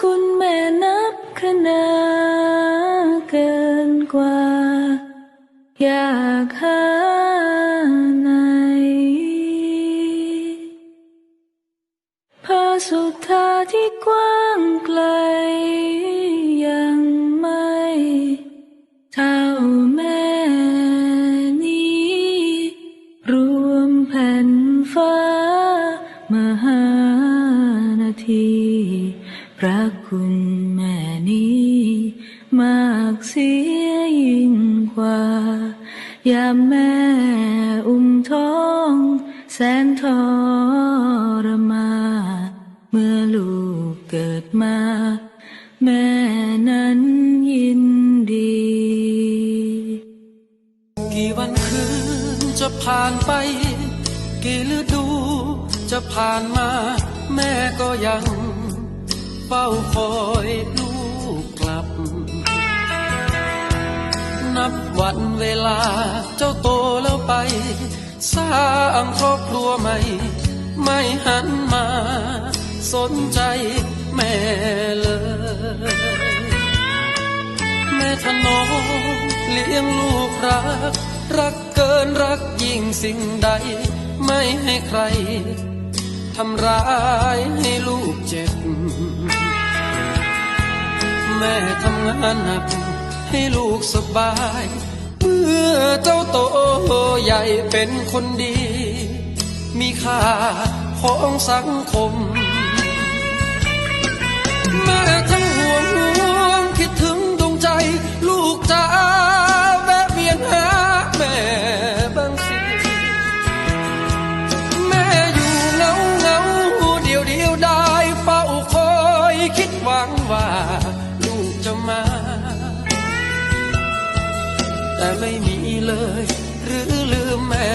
คุณแม่นับขนาเกินกว่า อยากหาไหนพาสุดทาที่กว้างไกล พระคุณแม่นี้มากเสียยิ่งกว่ายามแม่อุ้มท้อง แสนทรมา เมื่อลูกเกิดมา แม่นั้นยินดี กี่วันคืนจะผ่านไป กี่ฤดูจะผ่านมา แม่ก็ยัง เฝ้าคอยลูกกลับ นับวันเวลาเจ้าโตแล้วไป สร้างครอบครัวใหม่ ไม่หันมา สนใจแม่เลย แม่ถนอมเลี้ยงลูกรัก รักเกินรักยิ่งสิ่งใด ไม่ให้ใครำร้ายให้ลูกเจ็บ แม่ทำงานหนักให้ลูกสบาย เมื่อเจ้าโตใหญ่เป็นคนดี มีค่าของสังคม แม่ท วังว่าลูกจะมา แต่ไม่มีเลย หรือลืมแม่